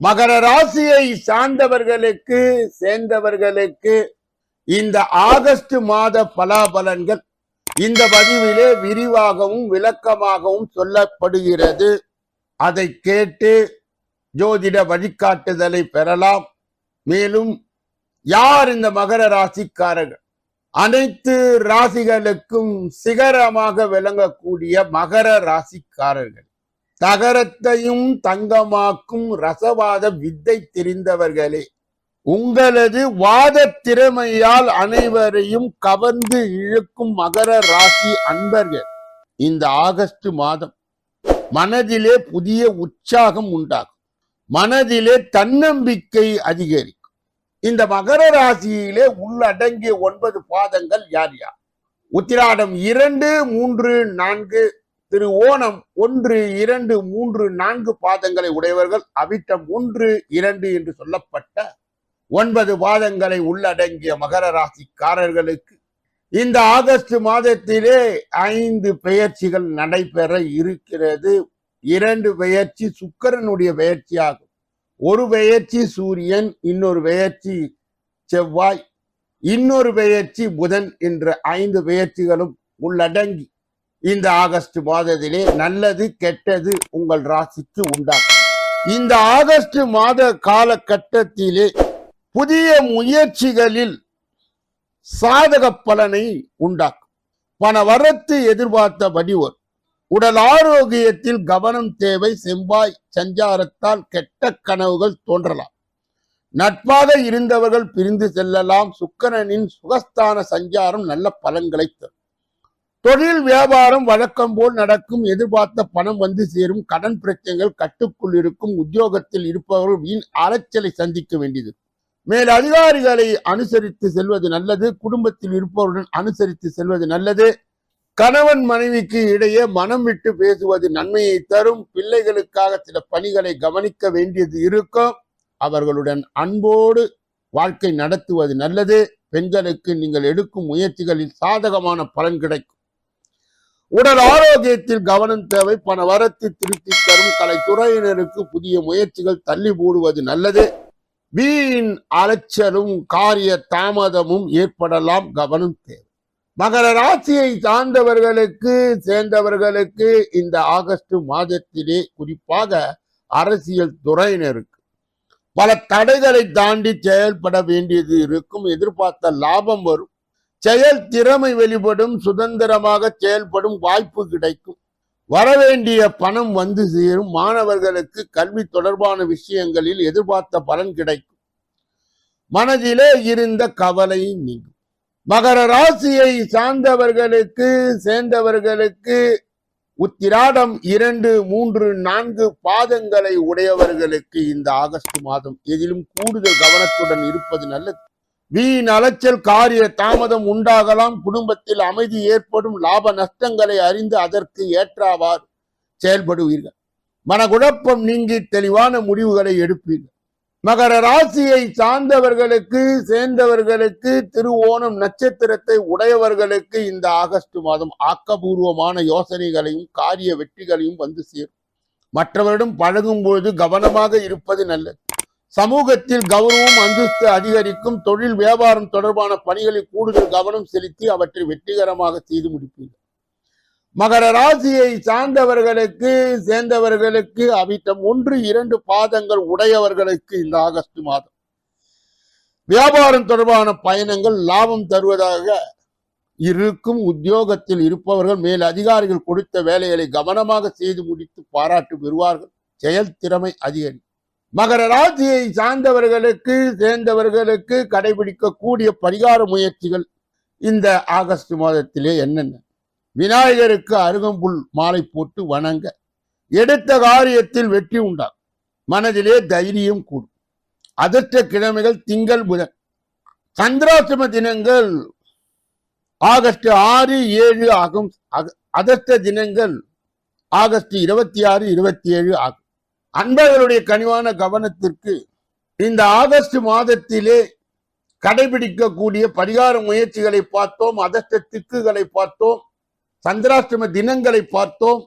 மகர ராசியை சார்ந்தவர்களுக்கு சேர்ந்தவர்களுக்கு இந்த ஆகஸ்ட் மாத பலாபலன்கள் இந்த பதிவிலே விரிவாகவும் விளக்கமாகவும் சொல்லப்படுகிறது. அதை கேட்டு ஜோதிட வழிகாட்டுதலை பெறலாம். மேலும் யார் இந்த மகர ராசிக்காரர்கள்? அனைத்து ராசிகளுக்கும் சிகரமாக விளங்கக்கூடிய மகர ராசிக்காரர்கள். தகரத்தையும் தங்கமாக்கும் ரசவாத வித்தை தெரிந்தவர்களே உங்களது வாத திறமையால் அனைவரையும் கவர்ந்து இழுக்கும் மகர ராசி அன்பர்கள் இந்த ஆகஸ்ட் மாதம் மனதிலே புதிய உற்சாகம் உண்டாகும். மனதிலே தன்னம்பிக்கை அதிகரிக்கும். இந்த மகர ராசியிலே உள்ளடங்கிய ஒன்பது பாதங்கள் யார் யார்? உத்திராடம் இரண்டு மூன்று நான்கு திரு ஓணம் ஒன்று இரண்டு மூன்று நான்கு பாதங்களை உடையவர்கள் அவிட்டம் ஒன்று இரண்டு என்று சொல்லப்பட்ட ஒன்பது பாதங்களை உள்ளடங்கிய மகர ராசிக்காரர்களுக்கு இந்த ஆகஸ்ட் மாதத்திலே ஐந்து பெயர்ச்சிகள் நடைபெற இருக்கிறது. இரண்டு பெயர்ச்சி சுக்கரனுடைய பெயர்ச்சியாகும். ஒரு பெயர்ச்சி சூரியன் இன்னொரு பெயர்ச்சி செவ்வாய் இன்னொரு பெயர்ச்சி புதன் என்ற ஐந்து பெயர்ச்சிகளும் உள்ளடங்கி இந்த ஆகஸ்ட் மாதத்திலே நல்லது கெட்டது உங்கள் ராசிக்கு உண்டாகும். இந்த ஆகஸ்ட் மாத காலகட்டத்திலே புதிய முயற்சிகளில் சாதக பலனை உண்டாக்கும். பண வரத்து எதிர்பார்த்தபடி வரும். உடல் ஆரோக்கியத்தில் கவனம் தேவை செவ்வாய் சஞ்சாரத்தால் கெட்ட கனவுகள் தோன்றலாம். நட்பாக இருந்தவர்கள் பிரிந்து செல்லலாம். சுக்கரனின் சுகஸ்தான சஞ்சாரம் நல்ல பலன்களை தரும். தொழில் வியாபாரம் வழக்கம் போல் நடக்கும் எதிர்பார்த்த பணம் வந்து சேரும் கடன் பிரச்சனைகள் கட்டுக்குள் இருக்கும் உத்தியோகத்தில் இருப்பவர்கள் வீண் அலைச்சலை சந்திக்க வேண்டியது. மேல் அதிகாரிகளை அனுசரித்து செல்வது நல்லது குடும்பத்தில் இருப்பவருடன் அனுசரித்து செல்வது நல்லது. கணவன் மனைவிக்கு இடையே மனம் விட்டு பேசுவது நன்மையை தரும். பிள்ளைகளுக்காக சில பணிகளை கவனிக்க வேண்டியது இருக்கும். அவர்களுடன் அன்போடு வாழ்க்கை நடத்துவது நல்லது. பெண்களுக்கு நீங்கள் எடுக்கும் முயற்சிகளில் சாதகமான பலன் கிடைக்கும். உடல் ஆரோக்கியத்தில் கவனம் தேவை. பண வரத்தை திருத்தி தரும் கலைத்துறையினருக்கு புதிய முயற்சிகள் தள்ளி போடுவது நல்லது. வீண் அலைச்சலும் காரிய தாமதமும் ஏற்படலாம். கவனம் தேவை. மகர ராசியை சார்ந்தவர்களுக்கு சேர்ந்தவர்களுக்கு இந்த ஆகஸ்ட் மாதத்திலே குறிப்பாக அரசியல் துறையினருக்கு பல தடைகளை தாண்டி செயல்பட வேண்டியது இருக்கும். எதிர்பார்த்த லாபம் வரும். செயல் திறமை வெளிப்படும் சுதந்திரமாக செயல்படும் வாய்ப்பு கிடைக்கும். வரவேண்டிய பணம் வந்து சேரும். மாணவர்களுக்கு கல்வி தொடர்பான விஷயங்களில் எதிர்பார்த்த பலன் கிடைக்கும். மனதிலே இருந்த கவலை நீங்கும். மகர ராசியை சார்ந்தவர்களுக்கு சேர்ந்தவர்களுக்கு உத்திராடம் இரண்டு மூன்று நான்கு பாதங்களை உடையவர்களுக்கு இந்த ஆகஸ்ட் மாதம் எதிலும் கூடுதல் கவனத்துடன் இருப்பது நல்லது. வீண் அலைச்சல் காரிய தாமதம் உண்டாகலாம். குடும்பத்தில் அமைதி ஏற்படும். லாப நஷ்டங்களை அறிந்து அதற்கு ஏற்றாவார் செயல்படுவீர்கள். மனகுழப்பம் நீங்கி தெளிவான முடிவுகளை எடுப்பீர்கள். மகர ராசியை சார்ந்தவர்களுக்கு சேர்ந்தவர்களுக்கு திருவோணம் நட்சத்திரத்தை உடையவர்களுக்கு இந்த ஆகஸ்ட் மாதம் ஆக்கபூர்வமான யோசனைகளையும் காரிய வெற்றிகளையும் வந்து சேரும். மற்றவரிடம் பழகும் பொழுது கவனமாக இருப்பது நல்லது. சமூகத்தில் கௌரவம் அந்தஸ்து அதிகரிக்கும் தொழில் வியாபாரம் தொடர்பான பணிகளில் கூடுதல் கவனம் செலுத்தி அவற்றை வெற்றிகரமாக செய்து முடிப்பீர்கள். மகர ராசியை சார்ந்தவர்களுக்கு சேர்ந்தவர்களுக்கு அவிட்டம் ஒன்று இரண்டு பாதங்கள் உடையவர்களுக்கு இந்த ஆகஸ்ட் மாதம். வியாபாரம் தொடர்பான பயணங்கள் லாபம் தருவதாக இருக்கும். உத்தியோகத்தில் இருப்பவர்கள் மேல் அதிகாரிகள் கொடுத்த வேலைகளை கவனமாக செய்து முடித்து பாராட்டு பெறுவார்கள். செயல் திறமை அதிகரிக்கும் மகர ராசியை சார்ந்தவர்களுக்கு சேர்ந்தவர்களுக்கு கடைபிடிக்கக்கூடிய பரிகார முயற்சிகள் இந்த ஆகஸ்ட் மாதத்திலே என்னென்ன? விநாயகருக்கு அருகம்புல் மாலை போட்டு வணங்க எடுத்த காரியத்தில் வெற்றி உண்டாகும். மனதிலே தைரியம் கூடும். அதிர்ஷ்ட கிழமைகள் திங்கள் புதன் சந்திராசிரம தினங்கள் ஆகஸ்ட் ஆறு ஏழு ஆகும். அதிர்ஷ்ட தினங்கள் ஆகஸ்ட் இருபத்தி ஆறு இருபத்தி ஏழு ஆகும். அன்பர்களுடைய கனிவான கவனத்திற்கு இந்த ஆகஸ்ட் மாதத்திலே கடைபிடிக்கக்கூடிய பரிகார முயற்சிகளை பார்த்தோம் அதிர்ஷ்ட திக்குகளை பார்த்தோம் சந்திராஷ்டம தினங்களை பார்த்தோம்.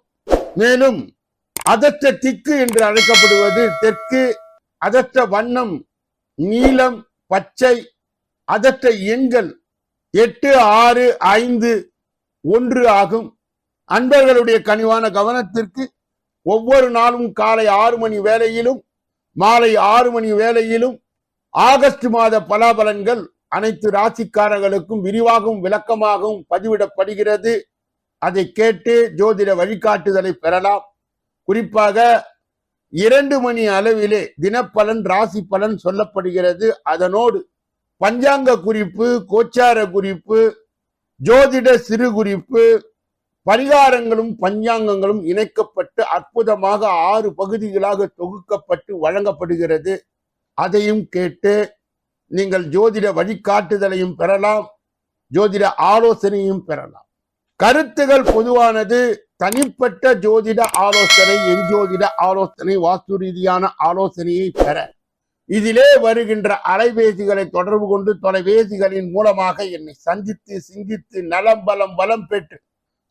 மேலும் அதிர்ஷ்ட திக்கு என்று அழைக்கப்படுவது தெற்கு அதிர்ஷ்ட வண்ணம் நீலம் பச்சை அதிர்ஷ்ட எண்கள் எட்டு ஆறு ஐந்து ஒன்று ஆகும். அன்பர்களுடைய கனிவான கவனத்திற்கு ஒவ்வொரு நாளும் காலை ஆறு மணி வேளையிலும் மாலை ஆறு மணி வேளையிலும் ஆகஸ்ட் மாத பலாபலன்கள் அனைத்து ராசிக்காரர்களுக்கும் விரிவாகவும் விளக்கமாகவும் பதிவிடப்படுகிறது. அதை கேட்டு ஜோதிட வழிகாட்டுதலை பெறலாம். குறிப்பாக இரண்டு மணி அளவிலே தினப்பலன் ராசி பலன் சொல்லப்படுகிறது. அதனோடு பஞ்சாங்க குறிப்பு கோச்சார குறிப்பு ஜோதிட சிறு குறிப்பு பரிகாரங்களும் பஞ்சாங்கங்களும் இணைக்கப்பட்டு அற்புதமாக ஆறு பகுதிகளாக தொகுக்கப்பட்டு வழங்கப்படுகிறது. அதையும் கேட்டு நீங்கள் ஜோதிட வழிகாட்டுதலையும் பெறலாம் ஜோதிட ஆலோசனையும் பெறலாம். கருத்துகள் பொதுவானது தனிப்பட்ட ஜோதிட ஆலோசனை எஞ்சோதிட ஆலோசனை வாஸ்து ரீதியான ஆலோசனையை பெற. இதிலே வருகின்ற அலைபேசிகளை தொடர்பு கொண்டு தொலைபேசிகளின் மூலமாக என்னை சந்தித்து சிந்தித்து நலம் பலம் பலம் பெற்று